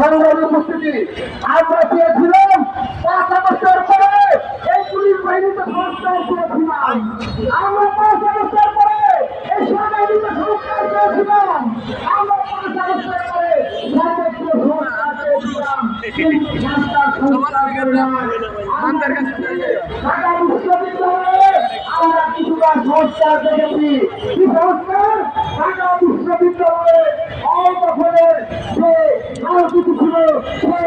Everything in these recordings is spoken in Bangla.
সংগ্রামী উপস্থিতি। আমরা চেয়েছিলাম পাঁচ আগস্টের পরে এই পুলিশ বাহিনীতে সংস্কার চেয়েছিলাম আমরা পাঁচ আগস্টের পরে এই সেনাবাহিনীতে সংস্কার চেয়েছিলাম আমরা পাঁচ আগস্টের পরে কিন্তু সংস্কার সংস্কার করে কাছে ঢাকা বিশ্ববিদ্যালয়ে আমরা কিছুটা সংস্কার দেখেছি। কি সংস্কার? ঢাকা বিশ্ববিদ্যালয়ে অদখলের যে রাজনীতি ছিল সেই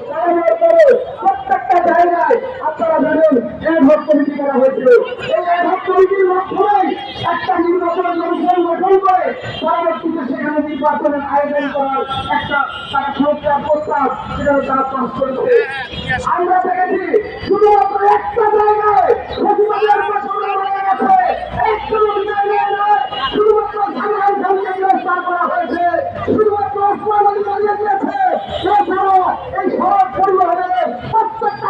জায়গায় আপনারা জানেন অ্যাডহক কমিটি করা হয়েছিল এই অ্যাডহক কমিটির মাধ্যমে একটা হয়েছে শুধুমাত্র ওসমান আলী পালিয়ে গিয়েছে এছাড়াও এই সড়ক পরিবহনের প্রত্যেকটা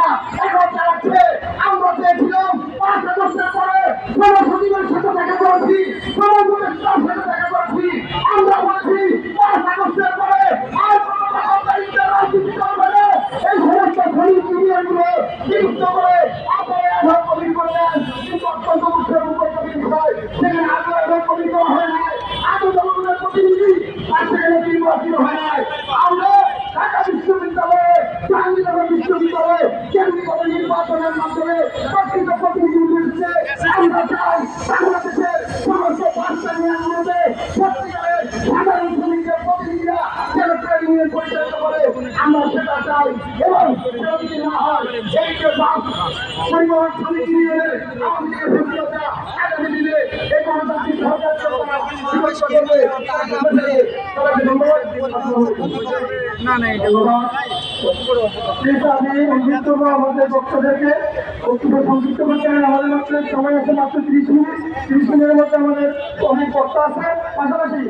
চালাবাজরা এখন চালাচ্ছে। আমরা চেয়েছিলাম পাঁচ আগস্টের পরে সচিবের সাথে দেখা করেছি উপদেষ্টার সাথে দেখা করেছি। আমরা বলেছি, পাঁচ আগস্টের পরে আর কোন দখলদারিত্বের রাজনীতি করবে না। এই সমস্ত শ্রমিক ইউনিয়নগুলো বিলুপ্ত করে আপনারা এখন কমিটি করলেন কিন্তু অত্যন্ত দুঃখের উপকৃত বিষয় সেখানে আগে এখন কমিটি করা হয় নাই। আগে জনগণের প্রতিনিধি আর সেখানে নির্বাচিত হয় নাই। আমরা জাহাঙ্গীরনগর বিশ্ববিদ্যালয়ে কেন্দ্রীয় নির্বাচনের মাধ্যমে প্রকৃত প্রতিনিধি দিচ্ছে। আমরা চাই আমরা সেটা চাই। এবং যদি না হয় এই যে বাস পরিবহন সমিতি নিয়ে আমাদের আগামী দিনে এই গণতান্ত্রিক সরকার আমাদের বক্তাদেরকে বক্তব্য সংযুক্ত করতে আমাদের মাত্র সময় আছে মাত্র তিরিশ মিনিট। তিরিশ মিনিটের মধ্যে আমাদের অনেক আছে। পাশাপাশি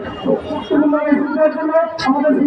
আমাদের